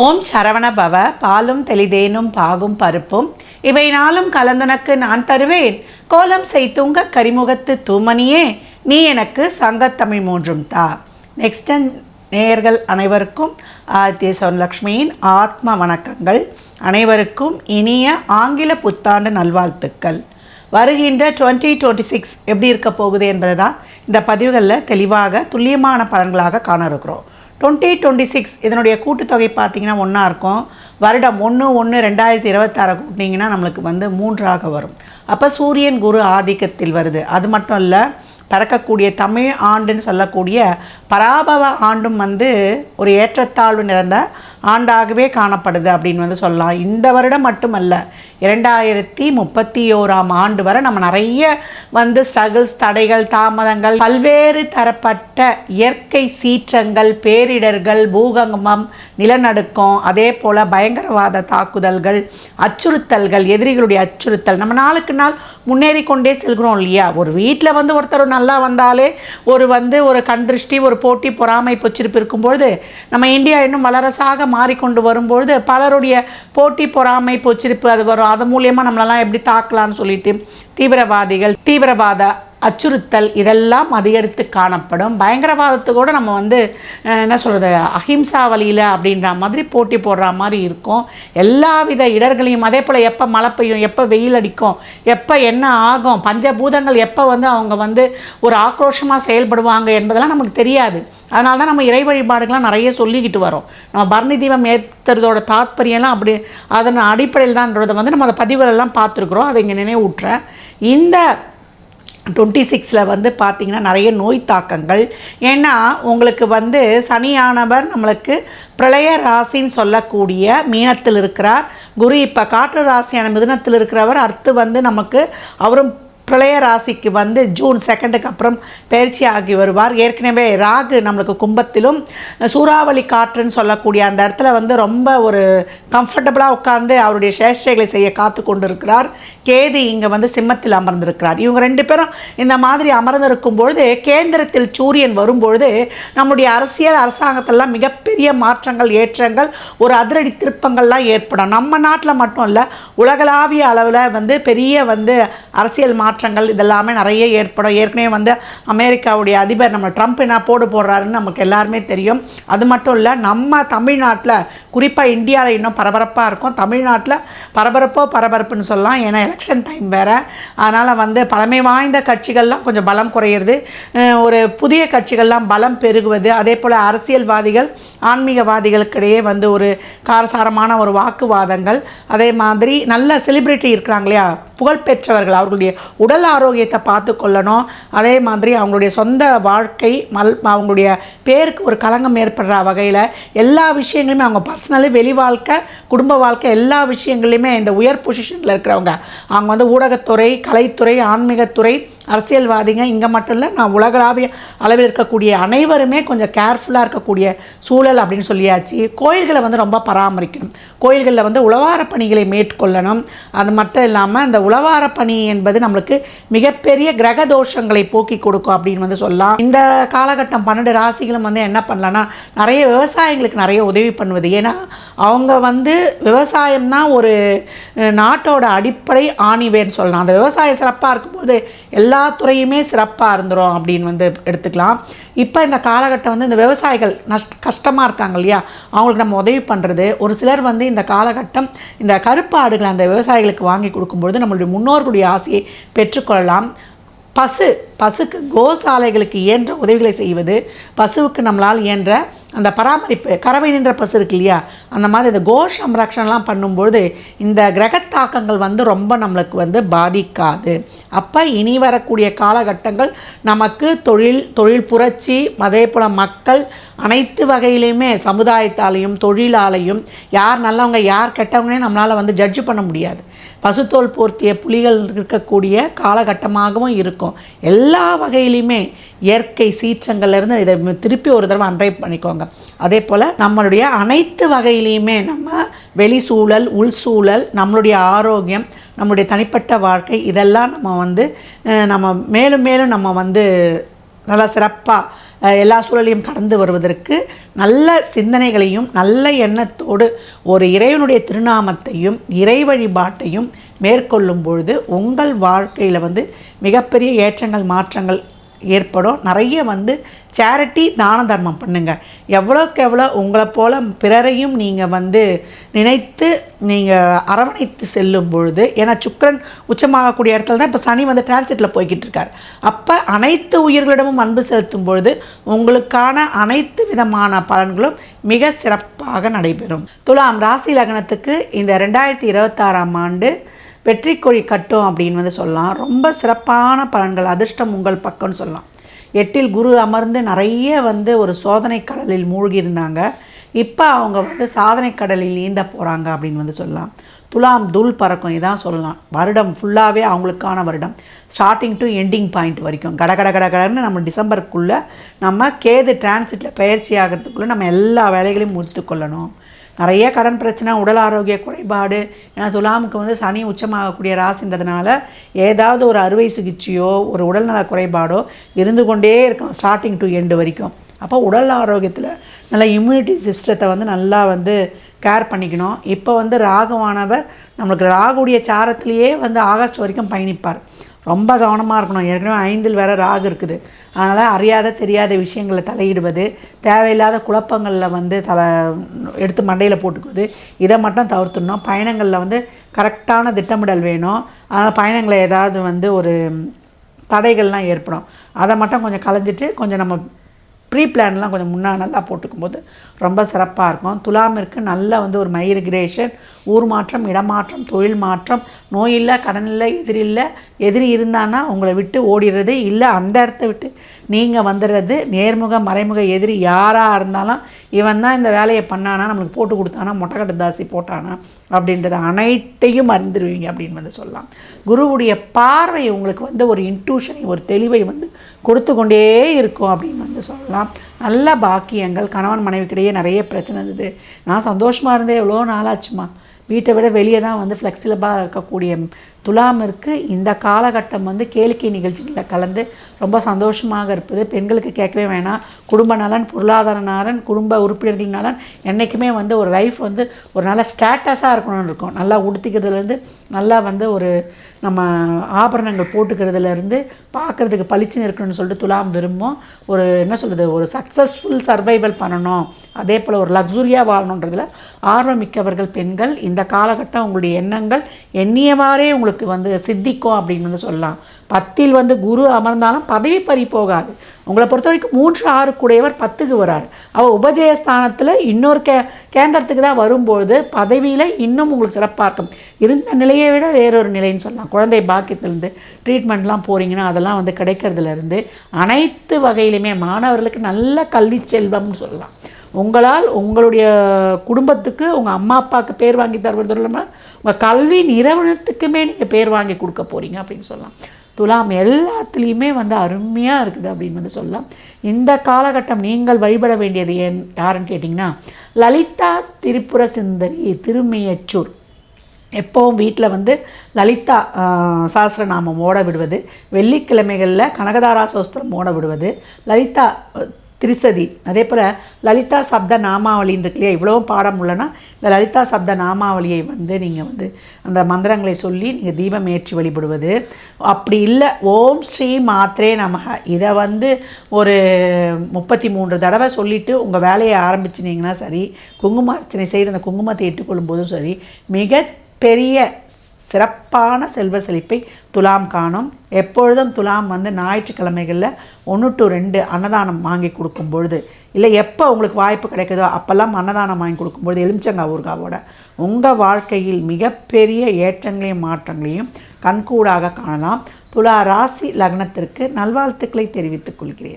ஓம் சரவண பவ பாலும் தெளிதேனும் பாகும் பருப்பும். இவை நாளும் கலந்தனக்கு நான் தருவேன். கோலம் செய்துங்க கரிமுகத்து தூமணியே நீ எனக்கு சங்கத்தமிழ் மூன்றும் தா. நெக்ஸ்ட் நேயர்கள் அனைவருக்கும் ஆதித்ய சொன்னலக்ஷ்மியின் ஆத்ம வணக்கங்கள். அனைவருக்கும் இனிய ஆங்கில புத்தாண்டு நல்வாழ்த்துக்கள். வருகின்ற டுவெண்ட்டி டுவெண்ட்டி சிக்ஸ் எப்படி இருக்க போகுது என்பதை தான் இந்த பதிவுகளில் தெளிவாக துல்லியமான பலன்களாக காண இருக்கிறோம். டுவெண்ட்டி டுவெண்ட்டி சிக்ஸ் இதனுடைய கூட்டுத்தொகை பார்த்தீங்கன்னா ஒன்றா இருக்கும். வருடம் ஒன்று ஒன்று ரெண்டாயிரத்தி இருபத்தாறு கூட்டினீங்கன்னா நம்மளுக்கு வந்து மூன்றாக வரும். அப்போ சூரியன் குரு ஆதிக்கத்தில் வருது. அது மட்டும் இல்லை பறக்கக்கூடிய தமிழ் ஆண்டுன்னு சொல்லக்கூடிய பராபவ ஆண்டும் வந்து ஒரு ஏற்றத்தாழ்வு நிறைந்த ஆண்டாகவே காணப்படுது அப்படின்னு வந்து சொல்லலாம். இந்த வருடம் மட்டுமல்ல இரண்டாயிரத்தி முப்பத்தி ஓராம் ஆண்டு வரை நம்ம நிறைய வந்து ஸ்ட்ரகிள்ஸ் தடைகள் தாமதங்கள் பல்வேறு தரப்பட்ட இயற்கை சீற்றங்கள் பேரிடர்கள் பூகம்பம் நிலநடுக்கம் அதே போல் பயங்கரவாத தாக்குதல்கள் அச்சுறுத்தல்கள் எதிரிகளுடைய அச்சுறுத்தல். நம்ம நாளுக்கு நாள் முன்னேறி கொண்டே செல்கிறோம் இல்லையா? ஒரு வீட்டில் வந்து ஒருத்தர் நல்லா வந்தாலே ஒரு வந்து ஒரு கண் திருஷ்டி ஒரு போட்டி பொறாமை பொச்சிருப்பு இருக்கும்பொழுது நம்ம இந்தியா இன்னும் வளரசாக மாறிக்கொண்டு வரும்பொழுது பலருடைய போட்டி பொறாமை பொச்சிருப்பு அது வரும். அது மூலியமாக நம்மளெல்லாம் எப்படி தாக்கலாம்னு சொல்லிட்டு தீவிரவாதிகள் தீவிரவாத அச்சுறுத்தல் இதெல்லாம் அதிகரித்து காணப்படும். பயங்கரவாதத்துக்கூட நம்ம வந்து என்ன சொல்கிறது அஹிம்சா வழியில் அப்படின்ற மாதிரி போட்டி போடுற மாதிரி இருக்கும். எல்லா வித இடர்களையும் அதே போல் எப்போ மழை பெய்யும் எப்போ வெயில் அடிக்கும் எப்போ என்ன ஆகும் பஞ்சபூதங்கள் எப்போ வந்து அவங்க வந்து ஒரு ஆக்ரோஷமாக செயல்படுவாங்க என்பதெல்லாம் நமக்கு தெரியாது. அதனால தான் நம்ம இறை வழிபாடுகள்லாம் நிறைய சொல்லிக்கிட்டு வரோம். நம்ம பரணி தீபம் ஏற்றுறதோட தாத்பரியம்லாம் அப்படி அதன் அடிப்படையில் தான்ன்றதை வந்து நம்ம அந்த பதிவுகளெல்லாம் பார்த்துருக்குறோம். அதை இங்கே நினைவூட்டுறேன். இந்த டுவெண்ட்டி சிக்ஸில் வந்து பார்த்திங்கன்னா நிறைய நோய் தாக்கங்கள் ஏன்னா உங்களுக்கு வந்து சனியானவர் நம்மளுக்கு பிரளய ராசின்னு சொல்லக்கூடிய மீனத்தில் இருக்கிறார். குரு இப்போ காற்று ராசியான மிதுனத்தில் இருக்கிறவர் அடுத்து வந்து நமக்கு அவரும் பிரளய ராசிக்கு வந்து ஜூன் செகண்டுக்கு அப்புறம் பயிற்சி ஆகி வருவார். ஏற்கனவே ராகு நம்மளுக்கு கும்பத்திலும் சூறாவளி காற்றுன்னு சொல்லக்கூடிய அந்த இடத்துல வந்து ரொம்ப ஒரு கம்ஃபர்டபுளாக உட்காந்து அவருடைய சேஷ்டைகளை செய்ய காத்து கொண்டு இருக்கிறார் கேது இங்கே வந்து சிம்மத்தில் அமர்ந்திருக்கிறார். இவங்க ரெண்டு பேரும் இந்த மாதிரி அமர்ந்திருக்கும் பொழுது கேந்திரத்தில் சூரியன் வரும்பொழுது நம்முடைய அரசியல் அரசாங்கத்திலலாம் மிகப்பெரிய மாற்றங்கள் ஏற்றங்கள் ஒரு அதிரடி திருப்பங்கள்லாம் ஏற்படும். நம்ம நாட்டில் மட்டும் இல்லை உலகளாவிய அளவில் வந்து பெரிய வந்து அரசியல் மாற்றங்கள் இதெல்லாமே நிறைய ஏற்படும். ஏற்கனவே வந்து அமெரிக்காவுடைய அதிபர் நம்ம ட்ரம்ப் என்ன போடு போடுறாருன்னு நமக்கு எல்லாருமே தெரியும். அது மட்டும் இல்லை நம்ம தமிழ்நாட்டில் குறிப்பாக இந்தியாவில் இன்னும் பரபரப்பாக இருக்கும். தமிழ்நாட்டில் பரபரப்போ பரபரப்புன்னு சொல்லலாம். ஏன்னா எலெக்ஷன் டைம் வேறு. அதனால் வந்து பழமை வாய்ந்த கட்சிகள்லாம் கொஞ்சம் பலம் குறையிறது. ஒரு புதிய கட்சிகள்லாம் பலம் பெருகுவது. அதே போல் அரசியல்வாதிகள் ஆன்மீகவாதிகளுக்கிடையே வந்து ஒரு காரசாரமான ஒரு வாக்குவாதங்கள். அதே மாதிரி நல்ல செலிப்ரிட்டி இருக்கிறாங்க இல்லையா? புகழ்பெற்றவர்கள் அவர்களுடைய உடல் ஆரோக்கியத்தை பார்த்து கொள்ளணும். அதே மாதிரி அவங்களுடைய சொந்த வாழ்க்கை மல் அவங்களுடைய பேருக்கு ஒரு களங்கம் ஏற்படுற வகையில் எல்லா விஷயங்களுமே அவங்க பர்சனலி வெளி வாழ்க்கை குடும்ப வாழ்க்கை எல்லா விஷயங்களையுமே இந்த உயர் பொசிஷனில் இருக்கிறவங்க. அவங்க வந்து ஊடகத்துறை கலைத்துறை ஆன்மீகத்துறை அரசியல்வாதிங்க இங்கே மட்டும் இல்லை நான் உலகளாவிய அளவில் இருக்கக்கூடிய அனைவருமே கொஞ்சம் கேர்ஃபுல்லாக இருக்கக்கூடிய சூழல் அப்படின்னு சொல்லியாச்சு. கோயில்களை வந்து ரொம்ப பராமரிக்கணும். கோயில்களில் வந்து உழவார பணிகளை மேற்கொள்ளணும். அது மட்டும் இல்லாமல் அந்த உழவார பணி என்பது நம்மளுக்கு மிகப்பெரிய கிரக தோஷங்களை போக்கி கொடுக்கும் அப்படின்னு வந்து சொல்லலாம். இந்த காலகட்டம் பன்னெண்டு ராசிகளும் வந்து என்ன பண்ணலான்னா நிறைய விவசாயிகளுக்கு நிறைய உதவி பண்ணுவது. ஏன்னா அவங்க வந்து விவசாயம் தான் ஒரு நாட்டோட அடிப்படை ஆணிவேன்னு சொல்லலாம். அந்த விவசாயம் சிறப்பாக இருக்கும்போது எல்லா எல்லா துறையுமே சிறப்பாக இருந்துரும் அப்படின்னு வந்து எடுத்துக்கலாம். இப்போ இந்த காலகட்டம் வந்து இந்த விவசாயிகள் நஷ்ட கஷ்டமாக இருக்காங்க இல்லையா? அவங்களுக்கு நம்ம உதவி பண்ணுறது ஒரு சிலர் வந்து இந்த காலகட்டம் இந்த கருப்பாடுகளை அந்த விவசாயிகளுக்கு வாங்கி கொடுக்கும்பொழுது நம்மளுடைய முன்னோர்களுடைய ஆசையை பெற்றுக்கொள்ளலாம். பசு பசுக்கு கோசாலைகளுக்கு இயன்ற உதவிகளை செய்வது பசுவுக்கு நம்மளால் இயன்ற அந்த பராமரிப்பு கறவை நின்ற பசு இருக்கு இல்லையா? அந்த மாதிரி இந்த கோ சம்ரக்ஷன்லாம் பண்ணும்பொழுது இந்த கிரகத்தாக்கங்கள் வந்து ரொம்ப நம்மளுக்கு வந்து பாதிக்காது. அப்போ இனி வரக்கூடிய காலகட்டங்கள் நமக்கு தொழில் தொழில் புரட்சி அதே போல் மக்கள் அனைத்து வகையிலையுமே சமுதாயத்தாலையும் தொழிலாலையும் யார் நல்லவங்க யார் கெட்டவங்கன்னே நம்மளால் வந்து ஜட்ஜ் பண்ண முடியாது. பசுத்தோல் போர்த்திய புலிகள் இருக்கக்கூடிய காலகட்டமாகவும் இருக்கும். எல்லா வகையிலையுமே இயற்கை சீற்றங்கள்லேருந்து இதை திருப்பி ஒரு தடவை அன்றை பண்ணிக்கோங்க. அதே போல் நம்மளுடைய அனைத்து வகையிலையுமே நம்ம வெளி சூழல் உள் சூழல் நம்மளுடைய ஆரோக்கியம் நம்மளுடைய தனிப்பட்ட வாழ்க்கை இதெல்லாம் நம்ம வந்து நம்ம மேலும் மேலும் நம்ம வந்து நல்லா சிறப்பாக எல்லா சூழலையும் கடந்து வருவதற்கு நல்ல சிந்தனைகளையும் நல்ல எண்ணத்தோடு ஒரு இறைவனுடைய திருநாமத்தையும் இறை வழிபாட்டையும் மேற்கொள்ளும் பொழுது உங்கள் வாழ்க்கையில் வந்து மிகப்பெரிய ஏற்றங்கள் மாற்றங்கள் ஏற்படும். நிறைய வந்து சேரிட்டி தான தர்மம் பண்ணுங்கள் எவ்வளோக்கு எவ்வளோ உங்களை போல் பிறரையும் நீங்கள் வந்து நினைத்து நீங்கள் அரவணைத்து செல்லும் பொழுது ஏன்னா சுக்கரன் உச்சமாகக்கூடிய இடத்துல தான் இப்போ சனி வந்து டிரான்சிட்டில் போய்கிட்டு இருக்கார். அப்போ அனைத்து உயிர்களிடமும் அன்பு செலுத்தும் பொழுது உங்களுக்கான அனைத்து விதமான பலன்களும் மிக சிறப்பாக நடைபெறும். துலாம் ராசி லக்னத்துக்கு இந்த ரெண்டாயிரத்தி இருபத்தாறாம் ஆண்டு வெற்றி கட்டும் அப்படின்னு வந்து சொல்லலாம். ரொம்ப சிறப்பான பலன்கள் அதிர்ஷ்டம் உங்கள் பக்கம்னு சொல்லலாம். எட்டில் குரு அமர்ந்து நிறைய வந்து ஒரு சோதனை கடலில் மூழ்கி இருந்தாங்க இப்போ அவங்க வந்து சாதனை கடலில் நீந்த போகிறாங்க அப்படின்னு வந்து சொல்லலாம். துலாம் துல் பறக்கும் இதான் சொல்லலாம். வருடம் ஃபுல்லாகவே அவங்களுக்கான வருடம். ஸ்டார்டிங் டு எண்டிங் பாயிண்ட் வரைக்கும். கட கட கட கடன்னு நம்ம டிசம்பருக்குள்ளே நம்ம கேது டிரான்சிட்டில் பயிற்சி ஆகிறதுக்குள்ளே நம்ம எல்லா வேலைகளையும் முடித்து கொள்ளணும். நிறைய கடன் பிரச்சனை உடல் ஆரோக்கிய குறைபாடு ஏன்னா துலாமுக்கு வந்து சனி உச்சமாகக்கூடிய ராசின்றதுனால ஏதாவது ஒரு அறுவை சிகிச்சையோ ஒரு உடல்நல குறைபாடோ இருந்து கொண்டே இருக்கும் ஸ்டார்டிங் டு எண்டு வரைக்கும். அப்போ உடல் ஆரோக்கியத்தில் நல்ல இம்யூனிட்டி சிஸ்டத்தை வந்து நல்லா வந்து கேர் பண்ணிக்கணும். இப்போ வந்து ராகுவானவர் நம்மளுக்கு ராகுடைய சாரத்திலேயே வந்து ஆகஸ்ட் வரைக்கும் பயணிப்பார். ரொம்ப கவனமாக இருக்கணும். ஏற்கனவே ஐந்தில் வேற ராகு இருக்குது. அதனால் அறியாத தெரியாத விஷயங்களை தலையிடுவது தேவையில்லாத குழப்பங்களில் வந்து தலை எடுத்து மண்டையில் போட்டுக்குவது இதை மட்டும் தவிர்த்துடணும். பயணங்களில் வந்து கரெக்டான திட்டமிடல் வேணும். அதனால் பயணங்களை ஏதாவது வந்து ஒரு தடைகள்லாம் ஏற்படும். அதை மட்டும் கொஞ்சம் களைஞ்சிட்டு கொஞ்சம் நம்ம ப்ரீ பிளான்லாம் கொஞ்சம் முன்னா நல்லா போட்டுக்கும் போது ரொம்ப சிறப்பாக இருக்கும். துலாமிற்கு நல்ல வந்து ஒரு மைக்ரேஷன் ஊர் மாற்றம் இடமாற்றம் தொழில் மாற்றம் நோய் இல்லை கடன் இல்லை எதிரி இல்லை எதிரி இருந்தான்னா உங்களை விட்டு ஓடிடுறது இல்லை அந்த இடத்த விட்டு நீங்கள் வந்துடுறது நேர்முக மறைமுக எதிரி யாராக இருந்தாலும் இவன் தான் இந்த வேலையை பண்ணானா நம்மளுக்கு போட்டு கொடுத்தானா மொட்டைக்கட்டு தாசி போட்டானா அப்படின்றத அனைத்தையும் அறிந்துருவீங்க அப்படின்னு வந்து சொல்லலாம். குருவுடைய பார்வை உங்களுக்கு வந்து ஒரு இன்ட்யூஷனை ஒரு தெளிவை வந்து கொடுத்து கொண்டே இருக்கும் அப்படின்னு வந்து சொல்லலாம். நல்ல பாக்கியங்கள் கணவன் மனைவிக்கிடையே நிறைய பிரச்சனை இருந்தது. நான் சந்தோஷமாக இருந்தேன். எவ்வளோ நாளாச்சுமா? வீட்டை விட வெளியே தான் வந்து ஃப்ளெக்சிபிளாக இருக்கக்கூடிய துலாமிற்கு இந்த காலகட்டம் வந்து கேளிக்கை நிகழ்ச்சிகளில் கலந்து ரொம்ப சந்தோஷமாக இருப்பது. பெண்களுக்கு கேட்கவே வேணாம். குடும்ப நலன் பொருளாதார நலன் குடும்ப உறுப்பினர்கள் நலன் என்றைக்குமே வந்து ஒரு லைஃப் வந்து ஒரு நல்ல ஸ்டேட்டஸாக இருக்கணும்னு இருக்கும். நல்லா உடுத்திக்கிறதுலேருந்து நல்லா வந்து ஒரு நம்ம ஆபரணங்கள் போட்டுக்கிறதுலேருந்து பார்க்குறதுக்கு பளிச்சுன்னு இருக்கணும்னு சொல்லிட்டு துலாம் விரும்பும். ஒரு என்ன சொல்கிறது ஒரு சக்ஸஸ்ஃபுல் சர்வைவல் பண்ணணும். அதே போல் ஒரு லக்ஸுரியாக ஆர்வம் ஆர்வமிக்கவர்கள் பெண்கள். இந்த காலகட்டம் உங்களுடைய எண்ணங்கள் எண்ணியவாறே உங்களுக்கு வந்து சித்திக்கும் அப்படின்னு வந்து சொல்லலாம். பத்தில் வந்து குரு அமர்ந்தாலும் பதவி பறி போகாது. உங்களை பொறுத்த வரைக்கும் மூன்று ஆறு கூடையவர் பத்துக்கு வரார். அவள் உபஜயஸ்தானத்தில் இன்னொரு கே கேந்திரத்துக்கு தான் வரும்பொழுது பதவியில் இன்னும் உங்களுக்கு சிறப்பாக இருக்கும் இருந்த நிலையை விட வேறொரு நிலைன்னு சொல்லலாம். குழந்தை பாக்கியத்துலேருந்து ட்ரீட்மெண்ட்லாம் போகிறீங்கன்னா அதெல்லாம் வந்து கிடைக்கிறதுலேருந்து அனைத்து வகையிலுமே மாணவர்களுக்கு நல்ல கல்வி செல்வம்னு சொல்லலாம். உங்களால் உங்களுடைய குடும்பத்துக்கு உங்கள் அம்மா அப்பாவுக்கு பேர் வாங்கி தருவது இல்லாமல் உங்கள் கல்வி நிறுவனத்துக்குமே நீங்கள் பேர் வாங்கி கொடுக்க போகிறீங்க அப்படின்னு சொல்லலாம். துலாம் எல்லாத்துலேயுமே வந்து அருமையாக இருக்குது அப்படின்னு வந்து சொல்லலாம். இந்த காலகட்டம் நீங்கள் வழிபட வேண்டியது ஏன்? யாருன்னு கேட்டிங்கன்னா லலிதா திரிபுர சுந்தரி திருமையச்சூர். எப்போவும் வீட்டில் வந்து லலிதா சாஸ்திரநாமம் ஓட விடுவது வெள்ளிக்கிழமைகளில் கனகதாரா சோஸ்திரம் ஓட விடுவது லலிதா திரிசதி. அதே போல் லலிதா சப்த நாமாவளின்னு இருக்கு இல்லையா? இவ்வளோ பாடம் உள்ளனா இந்த லலிதா சப்த நாமாவளியை வந்து நீங்கள் வந்து அந்த மந்திரங்களை சொல்லி நீங்கள் தீபம் ஏற்றி வழிபடுவது. அப்படி இல்லை ஓம் ஸ்ரீ மாத்ரே நமக இதை வந்து ஒரு முப்பத்தி மூன்று தடவை சொல்லிவிட்டு உங்கள் வேலையை ஆரம்பிச்சினீங்கன்னா சரி குங்கும அர்ச்சனை செய்து அந்த குங்குமத்தை ஏற்றுக்கொள்ளும்போதும் சரி மிக பெரிய சிறப்பான செல்வ செழிப்பை துலாம் காணும். எப்பொழுதும் துலாம் வந்து ஞாயிற்றுக்கிழமைகளில் ஒன்று டு ரெண்டு அன்னதானம் வாங்கி கொடுக்கும் பொழுது இல்லை எப்போ உங்களுக்கு வாய்ப்பு கிடைக்குதோ அப்போல்லாம் அன்னதானம் வாங்கி கொடுக்கும்பொழுது எலுமிச்சங்காய் ஊர்காவோட உங்கள் வாழ்க்கையில் மிகப்பெரிய ஏற்றங்களையும் மாற்றங்களையும் கண்கூடாக காணலாம். துலா ராசி லக்னத்திற்கு நல்வாழ்த்துக்களை தெரிவித்துக் கொள்கிறேன்.